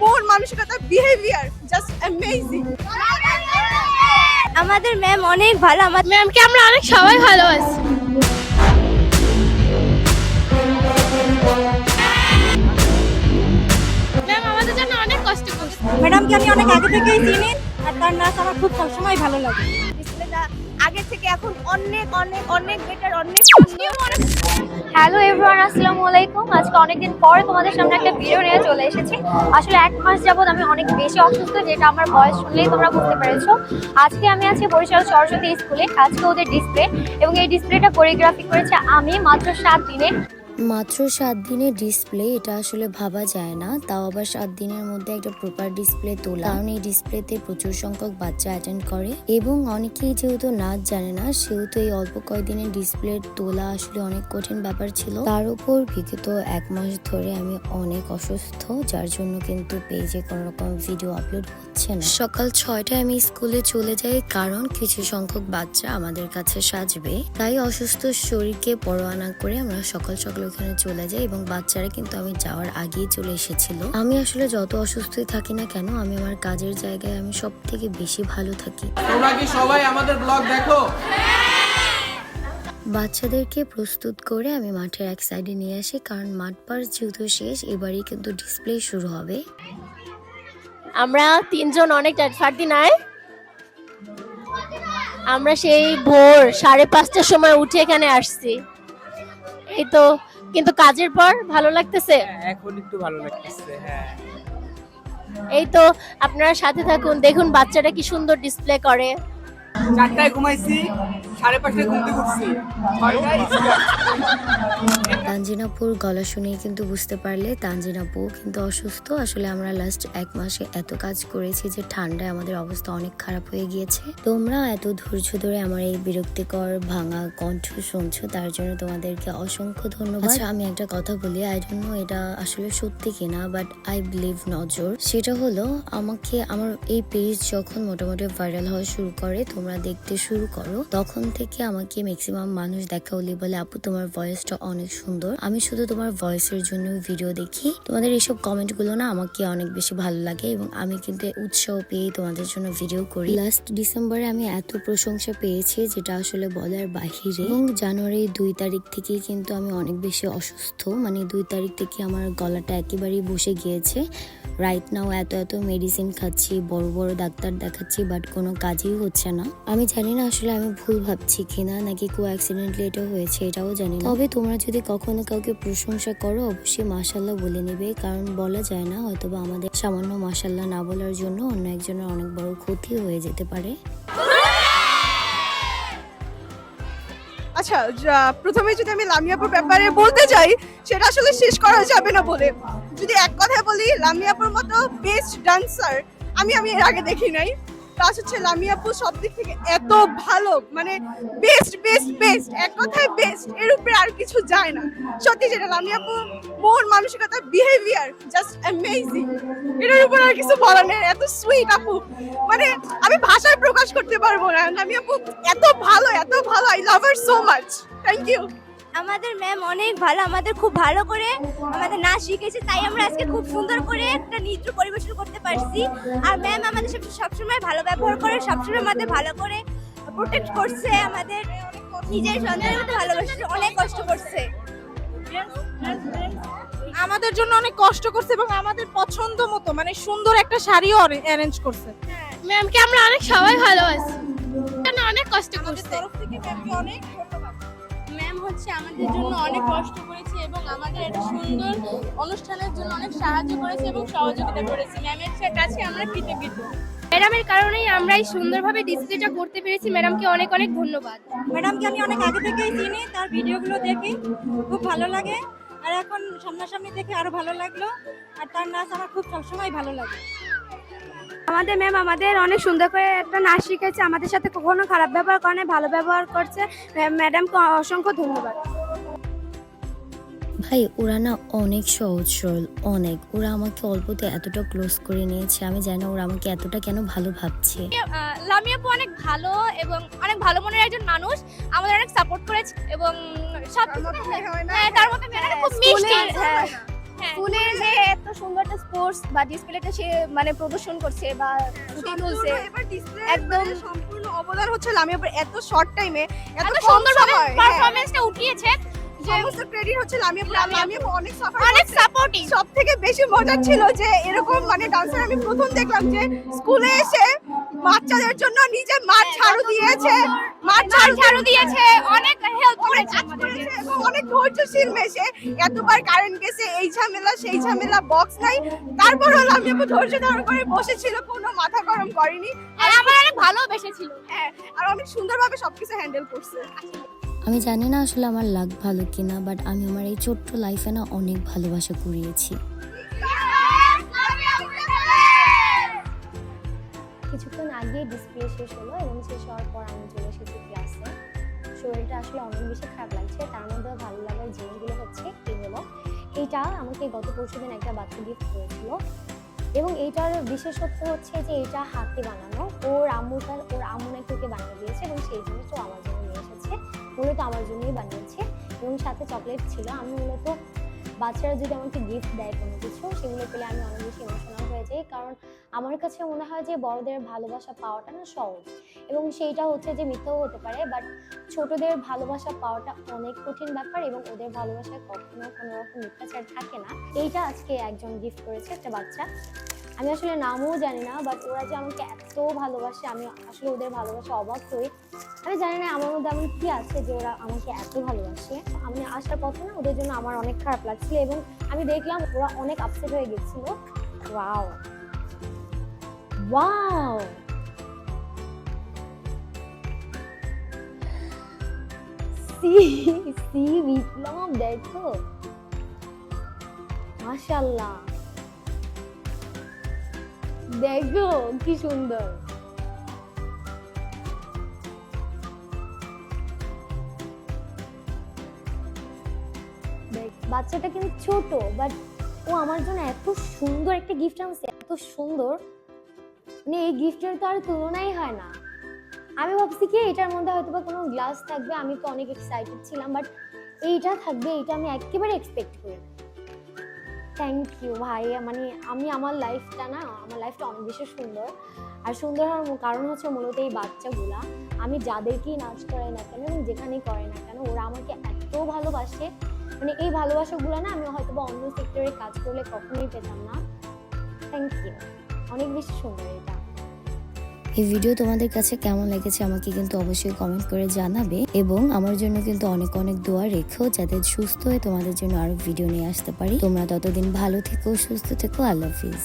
মন মানসিকতা behaviour just amazing আমাদের ম্যাম অনেক ভালো আমার ম্যামকে আমরা অনেক সবাই ভালোবাসি। ম্যাম আমাদের জন্য অনেক কষ্ট করছে। ম্যাডামকে আমি অনেক আগে থেকেই চিনি আর তার নাচ আমার খুব সবসময় ভালো লাগে। আগে থেকে এখন অনেক অনেক অনেক বেটার অনেক হ্যালো এভরিওয়ান আসসালামু আলাইকুম। আজকে অনেকদিন পরে তোমাদের সামনে একটা ভিডিও নিয়ে চলে এসেছি। আসলে এক মাস যাবত আমি অনেক বেশি অসুস্থ, যেটা আমার বয়স শুনলেই তোমরা বুঝতে পেরেছ। আজকে আমি আছি বরিশাল সরস্বতী স্কুলে, আজকে ওদের ডিসপ্লে এবং এই ডিসপ্লেটা কোরিওগ্রাফি করেছে আমি মাত্র সাত দিনে। মাত্র সাত দিনের ডিসপ্লে এটা আসলে ভাবা যায় না। তাও আবার সাত দিনের মধ্যে একটা প্রপার ডিসপ্লে তোলা। কারণ এই ডিসপ্লেতে প্রচুর সংখ্যক বাচ্চা অ্যাটেন্ড করে। এবং অনেকেই যেহেতু নাচ জানে না, সেহেতু এই অল্প কয়েকদিনের ডিসপ্লে তোলা আসলে অনেক কঠিন ব্যাপার ছিল। তার উপর বিগত এক মাস ধরে আমি অনেক অসুস্থ, যার জন্য কিন্তু পেজে কোনো রকম ভিডিও আপলোড হচ্ছে না। সকাল ছয়টায় আমি স্কুলে চলে যাই, কারণ কিছু সংখ্যক বাচ্চা আমাদের কাছে সাজবে। তাই অসুস্থ শরীরকে পরোয়া না করে আমরা সকাল সকাল ওখানে চলে যাই এবং বাচ্চারা কিন্তু আমি যাওয়ার আগেই চলে এসেছিল। আমি আসলে যত অসুস্থই থাকি না কেন আমি আমার কাজের জায়গায় আমি সব থেকে বেশি ভালো থাকি। তোমরা কি সবাই আমাদের ব্লগ দেখো? বাচ্চাদেরকে প্রস্তুত করে আমি মাঠের এক সাইডে নিয়ে আসি কারণ মাঠ পার যেহেতু শেষ এবারই কিন্তু ডিসপ্লে শুরু হবে। আমরা তিনজন অনেক ফার্দি নাই আমরা সেই ভোর সাড়ে পাঁচটার সময় উঠে এখানে আসছি। এই তো কিন্তু কাজের পর ভালো লাগতেছে? এখন একটু ভালো লাগতেছে হ্যাঁ। এই তো আপনারা সাথে থাকুন দেখুন বাচ্চাটা কি সুন্দর ডিসপ্লে করে। চারটায় ঘুমাইছি সাড়ে পাঁচটায় উঠছি। ছয়টায় স্কুল। তানজিনাপুর গলা শুনেই কিন্তু বুঝতে পারলে তানজিনাপু কিন্তু অসুস্থ। আসলে আমরা লাস্ট এক মাসে এত কাজ করেছি যে ঠান্ডায় আমাদের অবস্থা অনেক খারাপ হয়ে গিয়েছে। তোমরা এত ধৈর্য ধরে আমার এই বিরক্তিকর ভাঙা কণ্ঠ শুনছো তার জন্য তোমাদেরকে অসংখ্য ধন্যবাদ। আচ্ছা আমি একটা কথা বলি আই ডোন্ট নো এটা আসলে সত্যি কিনা বাট আই বিলিভ নজর সেটা হলো আমাকে আমার এই পেজ যখন মোটামুটি ভাইরাল হওয়া শুরু করে তোমরা দেখতে শুরু করো তখন থেকে আমাকে ম্যাক্সিমাম মানুষ দেখা হলে বলে আপু তোমার ভয়েসটা অনেক সুন্দর। আমি শুধু তোমার ভয়েসের জন্য ভিডিও দেখি। তোমাদের এইসব কমেন্টগুলো না আমাকে অনেক বেশি ভালো লাগে এবং আমি কিন্তু উৎসাহ পেয়ে তোমাদের জন্য ভিডিও করি। লাস্ট ডিসেম্বরে আমি এত প্রশংসা পেয়েছি যেটা আসলে বলার বাহিরে। এবং জানুয়ারি দুই তারিখ থেকে কিন্তু আমি অনেক বেশি অসুস্থ। মানে দুই তারিখ থেকে আমার গলাটা একেবারেই বসে গিয়েছে। রাইট নাও এত এত মেডিসিন খাচ্ছি, বড় বড় ডাক্তার দেখাচ্ছি বাট কোনো কাজই হচ্ছে না। আমি জানি না আসলে আমি ভুল ভাবছি কিনা, নাকি কো অ্যাক্সিডেন্টলি এটা হয়েছে এটাও জানি না। তবে তোমরা যদি কখনো কাউকে প্রশংসা করো, অবশ্যই মাসাল্লাহ বলে নেবে, কারণ বলা যায় না, হয়তোবা আমাদের সামান্য মাসাল্লাহ না বলার জন্য অন্য একজনের অনেক বড় ক্ষতি হয়ে যেতে পারে। আচ্ছা প্রথমে যদি আমি লামিয়াপুর ব্যাপারে বলতে চাই সেটা আসলে শেষ করা যাবে না বলে। যদি এক কথায় বলি, লামিয়াপুর মতো বেস্ট ডান্সার আমি আমি এর আগে দেখি নাই। প্লাস হচ্ছে লামিয়াপুর সব দিক থেকে এত ভালো মানে বেস্ট বেস্ট বেস্ট এক কথায় বেস্ট এর উপরে আর কিছু যায় না। সত্যি যেটা লামিয়াপু মন, মানসিকতা বিহেভিয়ার জাস্ট অ্যামেজিং এটার উপর আর কিছু বলার নেই, এত সুইট আপু। মানে আমি ভাষায় প্রকাশ করতে পারব না। লামিয়াপু এত ভালো এত ভালো I love her so much thank you আমাদের ম্যাম অনেক ভালো আমাদের খুব ভালো করে আমাদের নাচ শিখেছে তাই আমরা আজকে খুব সুন্দর করে একটা নৃত্য পরিবেশন করতে পারছি। আর ম্যাম আমাদের সাথে সবসময় ভালো ব্যবহার করে সবসময় আমাদের ভালো করে প্রোটেক্ট করছে আমাদের নিজের সন্তানের মতো ভালোবাসছে অনেক কষ্ট করছে। আমাদের জন্য অনেক কষ্ট করছে এবং আমাদের পছন্দ মতো মানে সুন্দর একটা শাড়িও অ্যারেঞ্জ করছে। ম্যামকে আমরা অনেক সবাই ভালোবাসি কেন অনেক কষ্ট করছে? তরফ থেকে ম্যামকে অনেক ধন্যবাদ। ম্যাম হচ্ছে আমাদের জন্য অনেক কষ্ট করেছে এবং আমাদের একটা সুন্দর অনুষ্ঠানের জন্য অনেক সাহায্য করেছে এবং সহযোগিতা করেছে। ম্যামের কাছে আমরা কৃতজ্ঞ। ম্যাডামের কারণেই আমরা এই সুন্দরভাবে ডিসপ্লেটা করতে পেরেছি। ম্যাডামকে অনেক অনেক ধন্যবাদ। ম্যাডামকে আমি অনেক আগে থেকেই চিনি তার ভিডিওগুলো দেখি খুব ভালো লাগে। আর এখন সামনাসামনি দেখে আরও ভালো লাগল। আর তার নাচ আমার খুব সবসময় ভালো লাগে। আমাদের ম্যাম আমাদের অনেক সুন্দর করে একটা নাচ শিখেছে আমাদের সাথে কখনো খারাপ ব্যবহার করে ভালো ব্যবহার করছে। ম্যাডামকে অসংখ্য ধন্যবাদ। ভাই ওরা না অনেক সহজ সরল অনেক। ওরা আমাকে অল্পতে এতটা ক্লোজ করে নিয়েছে। আমি জানি না ওরা আমাকে এতটা কেন ভালো ভাবছে। লামিয়াপু অনেক ভালো এবং অনেক ভালো মনের একজন মানুষ। আমাদের অনেক সাপোর্ট করেছে এবং সব তার মতো হয় না। হ্যাঁ তার মতো মেয়েরা খুব মিষ্টি। স্কুলে- হ্যাঁ যে এত সুন্দর একটা স্পোর্টস বা ডিসপ্লেটা সে মানে প্রদর্শন করছে বা ফুটে তুলছে ডিসপ্লে একদম- সম্পূর্ণ অবদান হচ্ছে লামিয়া এত শর্ট টাইমে এত সুন্দরভাবে হ্যাঁ। উঠিয়েছে যে সমস্ত ক্রেডিট হচ্ছে লামিয়া লামিয়া অনেক সাফার অনেক সাপোর্টিং বেশি মজার ছিল যে এরকম মানে ডান্সার আমি প্রথম দেখলাম যে স্কুলে এসে বাচ্চাদের জন্য নিজে মাঠ ঝাড়ু দিয়েছে। মাঠ ঝাড়ু দিয়েছে। অনেক হেল্প করেছে এবং অনেক ধৈর্যশীল মেশে এতবার কারেন্ট গেছে এই ঝামেলা সেই ঝামেলা বক্স নাই। তারপরেও লামিয়া আপু ধৈর্য ধারণ করে বসেছিল কোনো মাথা গরম করেনি। আর আমার অনেক ভালোবেসেছিল। হ্যাঁ আর অনেক সুন্দরভাবে সবকিছু হ্যান্ডেল করছে। আমি জানি না আসলে আমার লাক ভালো কিনা বাট আমি আমার এই ছোট্ট লাইফে না অনেক ভালোবাসা কুড়িয়েছি। কিছুক্ষণ আগে ডিসপ্লে শেষ হলো এবং শেষ হওয়ার পর আমি চলে এসেছি ক্লাসে শরীরটা আসলে অনেক বেশি খারাপ লাগছে, তার মধ্যে ভালো লাগার জিনিসগুলো হচ্ছে হলো, এইটা আমাকে গত পরশু দিন একটা বাচ্চা গিফট করেছিল। এবং এইটার বিশেষত্ব হচ্ছে যে এটা হাতে বানানো, ওর আম্মুটা ওর আম্মু নাকি ওকে বানিয়ে দিয়েছে এবং সেই জিনিসটা ও আমার জন্য নিয়ে এসেছে। মূলত আমার জন্যই বানিয়েছে। এবং সাথে চকলেট ছিল। আমি মূলত বাচ্চারা যদি আমাকে গিফট দেয় কোনো কিছু, সেগুলো পেলে আমি অনেক বেশি ইমোশনাল হয়ে যাই। কারণ আমার কাছে মনে হয় যে বড়দের ভালোবাসা পাওয়াটা না সহজ। এবং সেইটা হচ্ছে যে মিথ্যাও হতে পারে বাট ছোটদের ভালোবাসা পাওয়াটা অনেক কঠিন ব্যাপার এবং ওদের ভালোবাসায় কখনো কোনো রকম মিথ্যাচার থাকে না। এইটা আজকে একজন গিফট করেছে একটা বাচ্চা। আমি আসলে নামও জানি না বাট ওরা যে আমাকে এত ভালোবাসে, আমি আসলে ওদের ভালোবাসা অবাক হই। আমি জানি না আমার মধ্যে এমন কি আছে যে ওরা আমাকে এত ভালোবাসে। আমি আসার পথে না ওদের জন্য আমার অনেক খারাপ লাগছিল এবং আমি দেখলাম ওরা অনেক আপসেট হয়ে গেছিল। ওয়াও ওয়াও সি সি দেখো। মাশাল্লাহ দেখো, কি সুন্দর। বাচ্চাটা কিন্তু ছোট বাট ও আমার জন্য এত সুন্দর একটা গিফট আনছে, এত সুন্দর। মানে এই গিফটের তো আর তুলনাই হয় না। আমি ভাবছি কি, এটার মধ্যে হয়তো বা কোনো গ্লাস থাকবে, আমি তো অনেক এক্সাইটেড ছিলাম বাট এইটা থাকবে, এইটা আমি একেবারে এক্সপেক্ট করি থ্যাংক ইউ ভাই। মানে আমি আমার লাইফটা না, আমার লাইফটা অনেক বেশি সুন্দর। আর সুন্দর হওয়ার কারণ হচ্ছে মূলত এই বাচ্চাগুলা। আমি যাদেরকেই নাচ করাই না কেন এবং যেখানেই করে না কেন, ওরা আমাকে এত ভালোবাসে। মানে এই ভালোবাসাগুলো না, আমি হয়তো বা অন্য সেক্টরে কাজ করলে কখনোই পেতাম না। থ্যাংক ইউ অনেক বেশি সুন্দর এটা। এই ভিডিও তোমাদের কাছে কেমন লেগেছে আমাকে কিন্তু অবশ্যই কমেন্ট করে জানাবে এবং আমার জন্য কিন্তু অনেক অনেক দোয়া রেখো যাতে সুস্থ হয়ে তোমাদের জন্য আরও ভিডিও নিয়ে আসতে পারি। তোমরা ততদিন ভালো থেকো, সুস্থ থেকো আল্লাহ হাফিজ